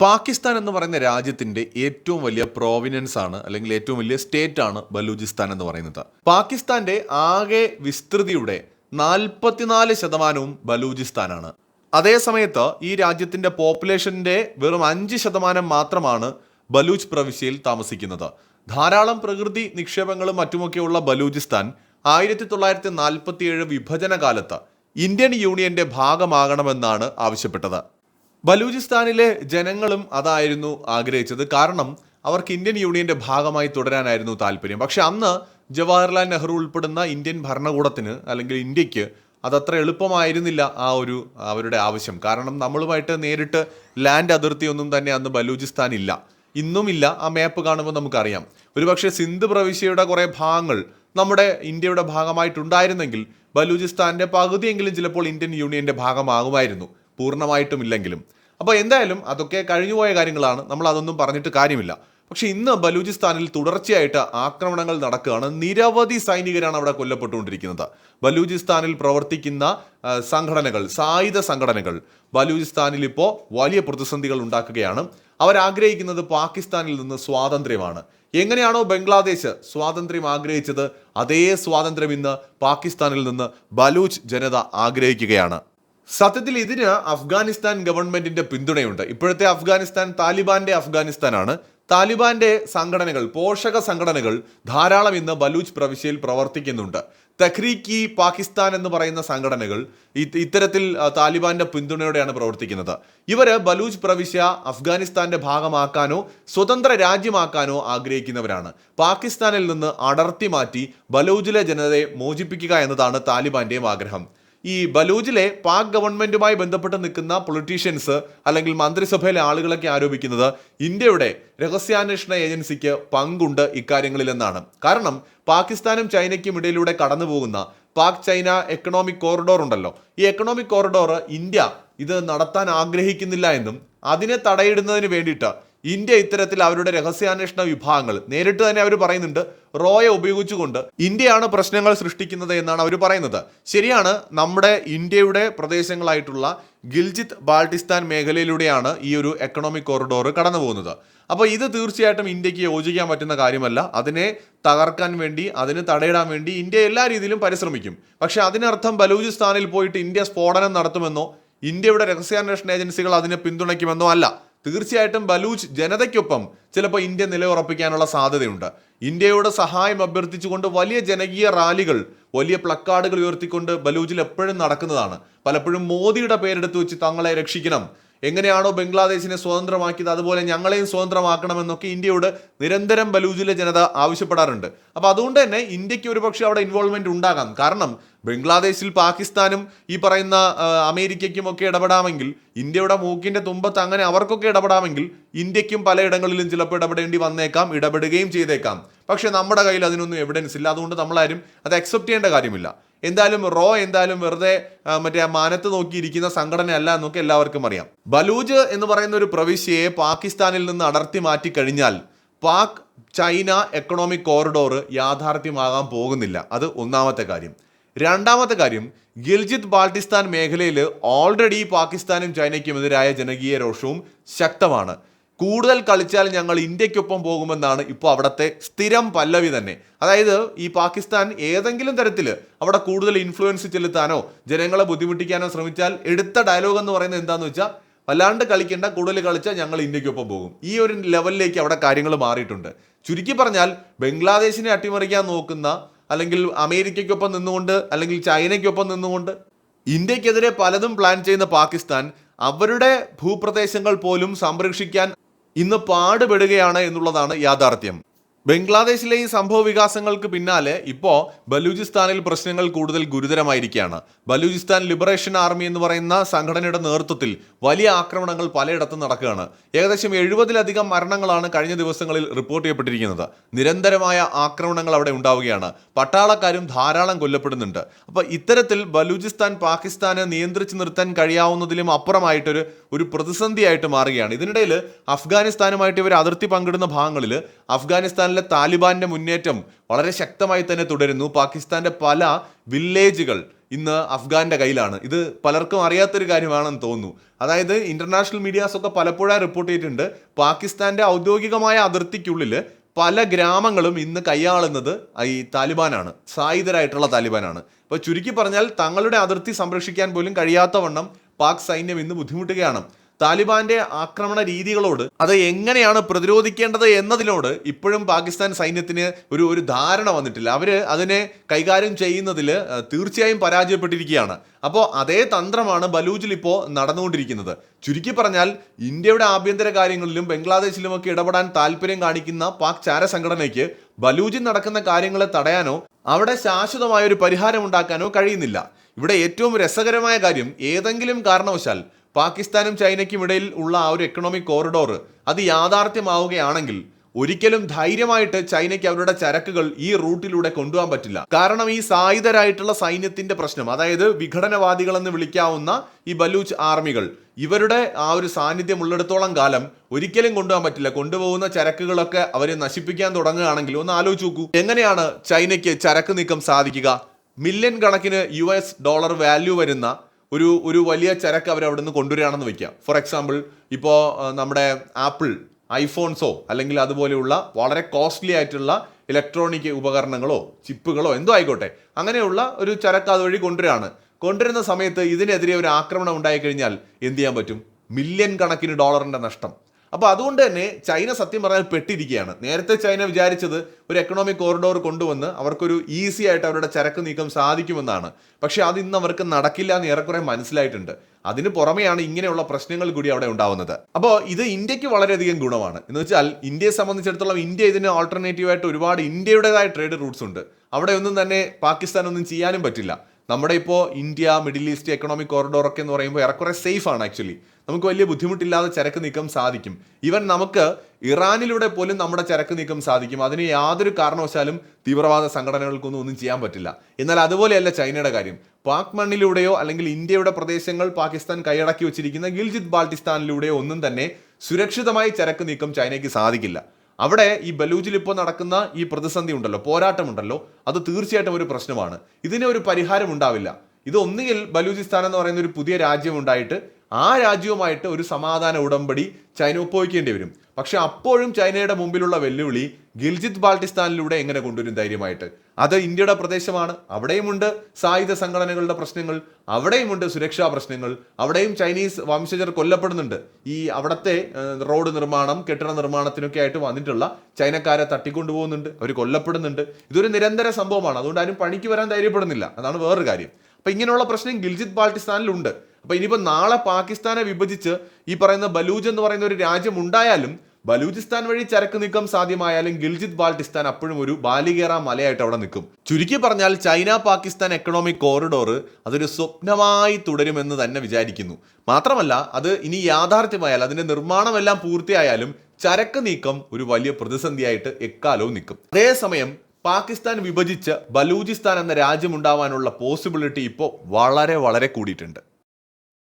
പാകിസ്ഥാൻ എന്ന് പറയുന്ന രാജ്യത്തിന്റെ ഏറ്റവും വലിയ പ്രോവിനൻസ് ആണ് അല്ലെങ്കിൽ ഏറ്റവും വലിയ സ്റ്റേറ്റ് ആണ് ബലൂചിസ്ഥാൻ എന്ന് പറയുന്നത്. പാകിസ്ഥാന്റെ ആകെ വിസ്തൃതിയുടെ നാൽപ്പത്തിനാല് ശതമാനവും ബലൂചിസ്ഥാനാണ് അതേസമയത്ത് ഈ രാജ്യത്തിന്റെ പോപ്പുലേഷന്റെ വെറും അഞ്ച് ശതമാനം മാത്രമാണ് ബലൂച്ച് പ്രവിശ്യയിൽ താമസിക്കുന്നത്. ധാരാളം പ്രകൃതി നിക്ഷേപങ്ങളും മറ്റുമൊക്കെയുള്ള ബലൂചിസ്ഥാൻ ആയിരത്തി തൊള്ളായിരത്തി നാൽപ്പത്തി ഏഴ് വിഭജന കാലത്ത് ഇന്ത്യൻ യൂണിയന്റെ ഭാഗമാകണമെന്നാണ് ആവശ്യപ്പെട്ടത്. ബലൂചിസ്ഥാനിലെ ജനങ്ങളും അതായിരുന്നു ആഗ്രഹിച്ചത്. കാരണം അവർക്ക് ഇന്ത്യൻ യൂണിയന്റെ ഭാഗമായി തുടരാനായിരുന്നു താല്പര്യം. പക്ഷെ അന്ന് ജവഹർലാൽ നെഹ്റു ഉൾപ്പെടുന്ന ഇന്ത്യൻ ഭരണകൂടത്തിന് അല്ലെങ്കിൽ ഇന്ത്യയ്ക്ക് അതത്ര എളുപ്പമായിരുന്നില്ല ആ ഒരു അവരുടെ ആവശ്യം. കാരണം നമ്മളുമായിട്ട് നേരിട്ട് ലാൻഡ് അതിർത്തിയൊന്നും തന്നെ അന്ന് ബലൂചിസ്ഥാൻ ഇല്ല. ഇന്നുമില്ല ആ മാപ്പ് കാണുമ്പോൾ നമുക്കറിയാം. ഒരുപക്ഷെ സിന്ധ് പ്രവിശ്യയുടെ കുറേ ഭാഗങ്ങൾ നമ്മുടെ ഇന്ത്യയുടെ ഭാഗമായിട്ടുണ്ടായിരുന്നെങ്കിൽ ബലൂചിസ്ഥാന്റെ പകുതിയെങ്കിലും ചിലപ്പോൾ ഇന്ത്യൻ യൂണിയന്റെ ഭാഗമാകുമായിരുന്നു. പൂർണമായിട്ടും ഇല്ലെങ്കിലും അപ്പോൾ എന്തായാലും അതൊക്കെ കഴിഞ്ഞുപോയ കാര്യങ്ങളാണ്. നമ്മൾ അതൊന്നും പറഞ്ഞിട്ട് കാര്യമില്ല. പക്ഷേ ഇന്ന് ബലൂചിസ്ഥാനിൽ തുടർച്ചയായിട്ട് ആക്രമണങ്ങൾ നടക്കുകയാണ്. നിരവധി സൈനികരാണ് അവിടെ കൊല്ലപ്പെട്ടുകൊണ്ടിരിക്കുന്നത്. ബലൂചിസ്ഥാനിൽ പ്രവർത്തിക്കുന്ന സംഘടനകൾ സായുധ സംഘടനകൾ ബലൂചിസ്ഥാനിൽ ഇപ്പോൾ വലിയ പ്രതിസന്ധികൾ ഉണ്ടാക്കുകയാണ്. അവരാഗ്രഹിക്കുന്നത് പാകിസ്ഥാനിൽ നിന്ന് സ്വാതന്ത്ര്യമാണ്. എങ്ങനെയാണോ ബംഗ്ലാദേശ് സ്വാതന്ത്ര്യം ആഗ്രഹിച്ചത് അതേ സ്വാതന്ത്ര്യം ഇന്ന് പാകിസ്ഥാനിൽ നിന്ന് ബലൂച്ച് ജനത ആഗ്രഹിക്കുകയാണ്. സത്യത്തിൽ ഇതിന് അഫ്ഗാനിസ്ഥാൻ ഗവൺമെന്റിന്റെ പിന്തുണയുണ്ട്. ഇപ്പോഴത്തെ അഫ്ഗാനിസ്ഥാൻ താലിബാന്റെ അഫ്ഗാനിസ്ഥാനാണ്. താലിബാന്റെ സംഘടനകൾ പോഷക സംഘടനകൾ ധാരാളം ഇന്ന് ബലൂച്ച് പ്രവിശ്യയിൽ പ്രവർത്തിക്കുന്നുണ്ട്. തഖ്രീക്ക് പാകിസ്ഥാൻ എന്ന് പറയുന്ന സംഘടനകൾ ഇത് ഇത്തരത്തിൽ താലിബാന്റെ പിന്തുണയോടെയാണ് പ്രവർത്തിക്കുന്നത്. ഇവർ ബലൂച്ച് പ്രവിശ്യ അഫ്ഗാനിസ്ഥാന്റെ ഭാഗമാക്കാനോ സ്വതന്ത്ര രാജ്യമാക്കാനോ ആഗ്രഹിക്കുന്നവരാണ്. പാകിസ്ഥാനിൽ നിന്ന് അടർത്തി മാറ്റി ബലൂജിലെ ജനതയെ മോചിപ്പിക്കുക എന്നതാണ് താലിബാന്റെയും ആഗ്രഹം. ഈ ബലൂജിലെ പാക് ഗവൺമെന്റുമായി ബന്ധപ്പെട്ട് നിൽക്കുന്ന പൊളിറ്റീഷ്യൻസ് അല്ലെങ്കിൽ മന്ത്രിസഭയിലെ ആളുകളൊക്കെ ആരോപിക്കുന്നത് ഇന്ത്യയുടെ രഹസ്യാന്വേഷണ ഏജൻസിക്ക് പങ്കുണ്ട് ഇക്കാര്യങ്ങളിലെന്നാണ് കാരണം പാകിസ്ഥാനും ചൈനയ്ക്കും ഇടയിലൂടെ കടന്നുപോകുന്ന പാക് ചൈന എക്കണോമിക് കോറിഡോർ ഉണ്ടല്ലോ. ഈ എക്കണോമിക് കോറിഡോർ ഇന്ത്യ ഇത് നടത്താൻ ആഗ്രഹിക്കുന്നില്ല എന്നും അതിനെ തടയിടുന്നതിന് വേണ്ടിയിട്ട് ഇന്ത്യ ഇത്തരത്തിൽ അവരുടെ രഹസ്യാന്വേഷണ വിഭാഗങ്ങൾ. നേരിട്ട് തന്നെ അവർ പറയുന്നുണ്ട് റോയെ ഉപയോഗിച്ചുകൊണ്ട് ഇന്ത്യയാണ് പ്രശ്നങ്ങൾ സൃഷ്ടിക്കുന്നത് എന്നാണ് അവർ പറയുന്നത്. ശരിയാണ് നമ്മുടെ ഇന്ത്യയുടെ പ്രദേശങ്ങളായിട്ടുള്ള ഗിൽജിത്ത് ബാൾട്ടിസ്ഥാൻ മേഖലയിലൂടെയാണ് ഈ ഒരു എക്കണോമിക് കോറിഡോർ കടന്നു പോകുന്നത് അപ്പോൾ ഇത് തീർച്ചയായിട്ടും ഇന്ത്യയ്ക്ക് യോജിക്കാൻ പറ്റുന്ന കാര്യമല്ല. അതിനെ തകർക്കാൻ വേണ്ടി അതിന് തടയിടാൻ വേണ്ടി ഇന്ത്യ എല്ലാ രീതിയിലും പരിശ്രമിക്കും. പക്ഷേ അതിനർത്ഥം ബലൂചിസ്ഥാനിൽ പോയിട്ട് ഇന്ത്യ സ്ഫോടനം നടത്തുമെന്നോ ഇന്ത്യയുടെ രഹസ്യാന്വേഷണ ഏജൻസികൾ അതിനെ പിന്തുണയ്ക്കുമെന്നോ അല്ല. തീർച്ചയായിട്ടും ബലൂച്ച് ജനതയ്ക്കൊപ്പം ചിലപ്പോൾ ഇന്ത്യ നിലയുറപ്പിക്കാനുള്ള സാധ്യതയുണ്ട്. ഇന്ത്യയുടെ സഹായം അഭ്യർത്ഥിച്ചുകൊണ്ട് വലിയ ജനകീയ റാലികൾ വലിയ പ്ലക്കാർഡുകൾ ഉയർത്തിക്കൊണ്ട് ബലൂച്ചിൽ എപ്പോഴും നടക്കുന്നതാണ്. പലപ്പോഴും മോദിയുടെ പേരെടുത്ത് വെച്ച് തങ്ങളെ രക്ഷിക്കണം. എങ്ങനെയാണോ ബംഗ്ലാദേശിനെ സ്വതന്ത്രമാക്കിയത് അതുപോലെ ഞങ്ങളെയും സ്വതന്ത്രമാക്കണമെന്നൊക്കെ ഇന്ത്യയോട് നിരന്തരം ബലൂജിലെ ജനത ആവശ്യപ്പെടാറുണ്ട്. അപ്പോൾ അതുകൊണ്ട് തന്നെ ഇന്ത്യയ്ക്ക് ഒരുപക്ഷെ അവിടെ ഇൻവോൾവ്മെന്റ് ഉണ്ടാകാം. കാരണം ബംഗ്ലാദേശിൽ പാകിസ്ഥാനും ഈ പറയുന്ന അമേരിക്കയ്ക്കും ഒക്കെ ഇടപെടാമെങ്കിൽ ഇന്ത്യയുടെ മൂക്കിന്റെ തുമ്പത്ത് അങ്ങനെ അവർക്കൊക്കെ ഇടപെടാമെങ്കിൽ ഇന്ത്യക്കും പലയിടങ്ങളിലും ചിലപ്പോൾ ഇടപെടേണ്ടി വന്നേക്കാം ഇടപെടുകയും ചെയ്തേക്കാം. പക്ഷെ നമ്മുടെ കയ്യിൽ അതിനൊന്നും എവിഡൻസ് ഇല്ല. അതുകൊണ്ട് നമ്മളാരും അത് അക്സെപ്റ്റ് ചെയ്യേണ്ട കാര്യമില്ല. എന്തായാലും റോ എന്തായാലും വെറുതെ മറ്റേ മാനത്ത് നോക്കിയിരിക്കുന്ന സംഘടനയല്ല എന്നൊക്കെ എല്ലാവർക്കും അറിയാം. ബലൂജ് എന്ന് പറയുന്ന ഒരു പ്രവിശ്യയെ പാകിസ്ഥാനിൽ നിന്ന് അടർത്തി മാറ്റി കഴിഞ്ഞാൽ പാക് ചൈന എക്കണോമിക് കോറിഡോർ യാഥാർത്ഥ്യമാകാൻ പോകുന്നില്ല. അത് ഒന്നാമത്തെ കാര്യം. രണ്ടാമത്തെ കാര്യം ഗിൽജിത് ബാൾട്ടിസ്ഥാൻ മേഖലയിൽ ഓൾറെഡി പാകിസ്ഥാനും ചൈനയ്ക്കുമെതിരായ ജനകീയ രോഷവും ശക്തമാണ്. കൂടുതൽ കളിച്ചാൽ ഞങ്ങൾ ഇന്ത്യക്കൊപ്പം പോകുമെന്നാണ് ഇപ്പോൾ അവിടുത്തെ സ്ഥിരം പല്ലവി തന്നെ. അതായത് ഈ പാകിസ്ഥാൻ ഏതെങ്കിലും തരത്തിൽ അവിടെ കൂടുതൽ ഇൻഫ്ലുവൻസ് ചെലുത്താനോ ജനങ്ങളെ ബുദ്ധിമുട്ടിക്കാനോ ശ്രമിച്ചാൽ എടുത്ത ഡയലോഗ് എന്ന് പറയുന്നത് എന്താണെന്ന് വെച്ചാൽ വല്ലാണ്ട് കളിക്കേണ്ട കൂടുതൽ കളിച്ചാൽ ഞങ്ങൾ ഇന്ത്യക്കൊപ്പം പോകും. ഈ ഒരു ലെവലിലേക്ക് അവിടെ കാര്യങ്ങൾ മാറിയിട്ടുണ്ട്. ചുരുക്കി പറഞ്ഞാൽ ബംഗ്ലാദേശിനെ അട്ടിമറിക്കാൻ നോക്കുന്ന അല്ലെങ്കിൽ അമേരിക്കയ്ക്കൊപ്പം നിന്നുകൊണ്ട് അല്ലെങ്കിൽ ചൈനയ്ക്കൊപ്പം നിന്നുകൊണ്ട്. ഇന്ത്യക്കെതിരെ പലതും പ്ലാൻ ചെയ്യുന്ന പാകിസ്ഥാൻ അവരുടെ ഭൂപ്രദേശങ്ങൾ പോലും സംരക്ഷിക്കാൻ ഇന്ന് പാടുപെടുകയാണ് എന്നുള്ളതാണ് യാഥാർത്ഥ്യം. ബംഗ്ലാദേശിലെ ഈ സംഭവ വികാസങ്ങൾക്ക് പിന്നാലെ ഇപ്പോൾ ബലൂചിസ്ഥാനിൽ പ്രശ്നങ്ങൾ കൂടുതൽ ഗുരുതരമായിരിക്കുകയാണ്. ബലൂചിസ്ഥാൻ ലിബറേഷൻ ആർമി എന്ന് പറയുന്ന സംഘടനയുടെ നേതൃത്വത്തിൽ വലിയ ആക്രമണങ്ങൾ പലയിടത്തും നടക്കുകയാണ്. ഏകദേശം എഴുപതിലധികം മരണങ്ങളാണ് കഴിഞ്ഞ ദിവസങ്ങളിൽ റിപ്പോർട്ട് ചെയ്യപ്പെട്ടിരിക്കുന്നത്. നിരന്തരമായ ആക്രമണങ്ങൾ അവിടെ ഉണ്ടാവുകയാണ്. പട്ടാളക്കാരും ധാരാളം കൊല്ലപ്പെടുന്നുണ്ട്. അപ്പോൾ ഇത്തരത്തിൽ ബലൂചിസ്ഥാൻ പാകിസ്ഥാനെ നിയന്ത്രിച്ചു നിർത്താൻ കഴിയാവുന്നതിലും അപ്പുറമായിട്ടൊരു ഒരു പ്രതിസന്ധിയായിട്ട് മാറുകയാണ്. ഇതിനിടയിൽ അഫ്ഗാനിസ്ഥാനുമായിട്ട് ഇവർ അതിർത്തി പങ്കിടുന്ന ഭാഗങ്ങളിൽ അഫ്ഗാനിസ്ഥാനിലെ താലിബാന്റെ മുന്നേറ്റം വളരെ ശക്തമായി തന്നെ തുടരുന്നു. പാകിസ്ഥാന്റെ പല വില്ലേജുകൾ ഇന്ന് അഫ്ഗാന്റെ കയ്യിലാണ്. ഇത് പലർക്കും അറിയാത്തൊരു കാര്യമാണെന്ന് തോന്നുന്നു. അതായത് ഇന്റർനാഷണൽ മീഡിയാസ് ഒക്കെ പലപ്പോഴായി റിപ്പോർട്ട് ചെയ്തിട്ടുണ്ട്. പാകിസ്ഥാന്റെ ഔദ്യോഗികമായ അതിർത്തിക്കുള്ളിൽ പല ഗ്രാമങ്ങളും ഇന്ന് കൈയാളുന്നത് ഈ താലിബാനാണ്. സായുധരായിട്ടുള്ള താലിബാനാണ്. അപ്പോൾ ചുരുക്കി പറഞ്ഞാൽ തങ്ങളുടെ അതിർത്തി സംരക്ഷിക്കാൻ പോലും കഴിയാത്തവണ്ണം പാക് സൈന്യം ഇന്ന് ബുദ്ധിമുട്ടുകയാണ്. താലിബാന്റെ ആക്രമണ രീതികളോട് അത് എങ്ങനെയാണ് പ്രതിരോധിക്കേണ്ടത് എന്നതിനോട് ഇപ്പോഴും പാകിസ്ഥാൻ സൈന്യത്തിന് ഒരു ഒരു ധാരണ വന്നിട്ടില്ല. അവർ അതിനെ കൈകാര്യം ചെയ്യുന്നതിൽ തീർച്ചയായും പരാജയപ്പെട്ടിരിക്കുകയാണ്. അപ്പോൾ അതേ തന്ത്രമാണ് ബലൂജിൽ ഇപ്പോൾ നടന്നുകൊണ്ടിരിക്കുന്നത്. ചുരുക്കി പറഞ്ഞാൽ ഇന്ത്യയുടെ ആഭ്യന്തര കാര്യങ്ങളിലും ബംഗ്ലാദേശിലുമൊക്കെ ഇടപെടാൻ താല്പര്യം കാണിക്കുന്ന പാക് ചാര സംഘടനയ്ക്ക് ബലൂജിൽ നടക്കുന്ന കാര്യങ്ങളെ തടയാനോ അവിടെ ശാശ്വതമായ ഒരു പരിഹാരം ഉണ്ടാക്കാനോ കഴിയുന്നില്ല. ഇവിടെ ഏറ്റവും രസകരമായ കാര്യം ഏതെങ്കിലും കാരണവശാൽ പാകിസ്ഥാനും ചൈനയ്ക്കും ഇടയിൽ ഉള്ള ആ ഒരു എക്കണോമിക് കോറിഡോർ അത് യാഥാർത്ഥ്യമാവുകയാണെങ്കിൽ ഒരിക്കലും ധൈര്യമായിട്ട് ചൈനയ്ക്ക് അവരുടെ ചരക്കുകൾ ഈ റൂട്ടിലൂടെ കൊണ്ടുപോകാൻ പറ്റില്ല. കാരണം ഈ സായുധരായിട്ടുള്ള സൈന്യത്തിന്റെ പ്രശ്നം അതായത് വിഘടനവാദികൾ എന്ന് വിളിക്കാവുന്ന ഈ ബലൂച്ച് ആർമികൾ ഇവരുടെ ആ ഒരു സാന്നിധ്യം ഉള്ളിടത്തോളം കാലം ഒരിക്കലും കൊണ്ടുപോകാൻ പറ്റില്ല. കൊണ്ടുപോകുന്ന ചരക്കുകളൊക്കെ അവരെ നശിപ്പിക്കാൻ തുടങ്ങുകയാണെങ്കിൽ ഒന്ന് ആലോചിച്ച് നോക്കൂ. എങ്ങനെയാണ് ചൈനയ്ക്ക് ചരക്ക് നീക്കം സാധിക്കുക? മില്യൺ കണക്കിന് യു ഡോളർ വാല്യൂ വരുന്ന ഒരു ഒരു വലിയ ചരക്ക് അവർ അവിടെ നിന്ന് കൊണ്ടുവരികയാണെന്ന് വെക്കുക ഫോർ എക്സാമ്പിൾ ഇപ്പോൾ നമ്മുടെ ആപ്പിൾ ഐഫോൺസോ അല്ലെങ്കിൽ അതുപോലെയുള്ള വളരെ കോസ്റ്റ്ലി ആയിട്ടുള്ള ഇലക്ട്രോണിക് ഉപകരണങ്ങളോ ചിപ്പുകളോ എന്തോ ആയിക്കോട്ടെ അങ്ങനെയുള്ള ഒരു ചരക്ക് അതുവഴി കൊണ്ടുവരികയാണ്. കൊണ്ടുവരുന്ന സമയത്ത് ഇതിനെതിരെ ഒരു ആക്രമണം ഉണ്ടായിക്കഴിഞ്ഞാൽ എന്ത് ചെയ്യാൻ പറ്റും? മില്യൺ കണക്കിന് ഡോളറിന്റെ നഷ്ടം. അപ്പോൾ അതുകൊണ്ട് തന്നെ ചൈന സത്യം പറഞ്ഞാൽ പെട്ടിരിക്കുകയാണ്. നേരത്തെ ചൈന വിചാരിച്ചത് ഒരു എക്കണോമിക് കോറിഡോർ കൊണ്ടുവന്ന് അവർക്കൊരു ഈസി ആയിട്ട് അവരുടെ ചരക്ക് നീക്കം സാധിക്കുമെന്നാണ്. പക്ഷേ അത് ഇന്ന് അവർക്ക് നടക്കില്ല എന്ന് ഏറെക്കുറെ മനസ്സിലായിട്ടുണ്ട്. അതിന് പുറമെയാണ് ഇങ്ങനെയുള്ള പ്രശ്നങ്ങൾ കൂടി അവിടെ ഉണ്ടാവുന്നത്. അപ്പോൾ ഇത് ഇന്ത്യയ്ക്ക് വളരെയധികം ഗുണമാണ്. എന്ന് വെച്ചാൽ ഇന്ത്യയെ സംബന്ധിച്ചിടത്തോളം ഇന്ത്യ ഇതിന് ഓൾട്ടർനേറ്റീവായിട്ട് ഒരുപാട് ഇന്ത്യയുടേതായ ട്രേഡ് റൂട്ട്സ് ഉണ്ട്. അവിടെ ഒന്നും തന്നെ പാകിസ്ഥാൻ ഒന്നും ചെയ്യാനും പറ്റില്ല. നമ്മുടെ ഇപ്പോൾ India middle east economic corridor ഒക്കെ എന്ന് പറയുമ്പോൾ ഏറെക്കുറെ സേഫ് ആണ് ആക്ച്വലി നമുക്ക് വലിയ ബുദ്ധിമുട്ടില്ലാതെ ചരക്ക് നീക്കം സാധിക്കും. ഈവൻ നമുക്ക് ഇറാനിലൂടെ പോലും നമ്മുടെ ചരക്ക് നീക്കം സാധിക്കും. അതിന് യാതൊരു കാരണവശാലും തീവ്രവാദ സംഘടനകൾക്കൊന്നും ഒന്നും ചെയ്യാൻ പറ്റില്ല. എന്നാൽ അതുപോലെയല്ല ചൈനയുടെ കാര്യം. പാക് മണ്ണിലൂടെയോ അല്ലെങ്കിൽ ഇന്ത്യയുടെ പ്രദേശങ്ങൾ പാകിസ്ഥാൻ കൈയടക്കി വെച്ചിരിക്കുന്ന ഗിൽജിത് ബാൾട്ടിസ്ഥാനിലൂടെയോ ഒന്നും തന്നെ സുരക്ഷിതമായി ചരക്ക് നീക്കം ചൈനയ്ക്ക് സാധിക്കില്ല. അവിടെ ഈ ബലൂജിൽ ഇപ്പോൾ നടക്കുന്ന ഈ പ്രതിസന്ധി ഉണ്ടല്ലോ പോരാട്ടമുണ്ടല്ലോ അത് തീർച്ചയായിട്ടും ഒരു പ്രശ്നമാണ്. ഇതിന് ഒരു പരിഹാരം ഉണ്ടാവില്ല. ഇത് ഒന്നുകിൽ ബലൂചിസ്ഥാൻ എന്ന് പറയുന്ന ഒരു പുതിയ രാജ്യം ഉണ്ടായിട്ട് ആ രാജ്യവുമായിട്ട് ഒരു സമാധാന ഉടമ്പടി ചൈന ഒപ്പുവയ്ക്കേണ്ടി വരും. പക്ഷെ അപ്പോഴും ചൈനയുടെ മുമ്പിലുള്ള വെല്ലുവിളി ഗിൽജിത് ബാൾട്ടിസ്ഥാനിലൂടെ എങ്ങനെ കൊണ്ടുവരും ധൈര്യമായിട്ട്? അത് ഇന്ത്യയുടെ പ്രദേശമാണ്. അവിടെയുമുണ്ട് സായുധ സംഘടനകളുടെ പ്രശ്നങ്ങൾ അവിടെയുമുണ്ട് സുരക്ഷാ പ്രശ്നങ്ങൾ അവിടെയും ചൈനീസ് വംശജർ കൊല്ലപ്പെടുന്നുണ്ട്. ഈ അവിടുത്തെ റോഡ് നിർമ്മാണം കെട്ടിട നിർമ്മാണത്തിനൊക്കെ ആയിട്ട് വന്നിട്ടുള്ള ചൈനക്കാരെ തട്ടിക്കൊണ്ടുപോകുന്നുണ്ട്. അവർ കൊല്ലപ്പെടുന്നുണ്ട്. ഇതൊരു നിരന്തര സംഭവമാണ്. അതുകൊണ്ട് ആരും പണിക്ക് വരാൻ ധൈര്യപ്പെടുന്നില്ല. അതാണ് വേറൊരു കാര്യം. അപ്പൊ ഇങ്ങനെയുള്ള പ്രശ്നം ഗിൽജിത് ബാൾട്ടിസ്ഥാനിലുണ്ട് അപ്പൊ ഇനിയിപ്പോ നാളെ പാകിസ്ഥാനെ വിഭജിച്ച് ഈ പറയുന്ന ബലൂജ് എന്ന് പറയുന്ന ഒരു രാജ്യം ഉണ്ടായാലും ബലൂചിസ്ഥാൻ വഴി ചരക്ക് നീക്കം സാധ്യമായാലും ഗിൽജിത് ബാൾട്ടിസ്ഥാൻ അപ്പോഴും ഒരു ബാലികേറ മലയായിട്ട് അവിടെ നിൽക്കും. ചുരുക്കി പറഞ്ഞാൽ ചൈന പാകിസ്ഥാൻ എക്കണോമിക് കോറിഡോർ അതൊരു സ്വപ്നമായി തുടരുമെന്ന് തന്നെ വിചാരിക്കുന്നു. മാത്രമല്ല അത് ഇനി യാഥാർത്ഥ്യമായാൽ അതിന്റെ നിർമ്മാണമെല്ലാം പൂർത്തിയായാലും ചരക്ക് നീക്കം ഒരു വലിയ പ്രതിസന്ധിയായിട്ട് എക്കാലവും നിൽക്കും. അതേസമയം പാകിസ്ഥാൻ വിഭജിച്ച് ബലൂചിസ്ഥാൻ എന്ന രാജ്യം ഉണ്ടാവാനുള്ള പോസിബിലിറ്റി ഇപ്പോൾ വളരെ വളരെ കൂടിയിട്ടുണ്ട്.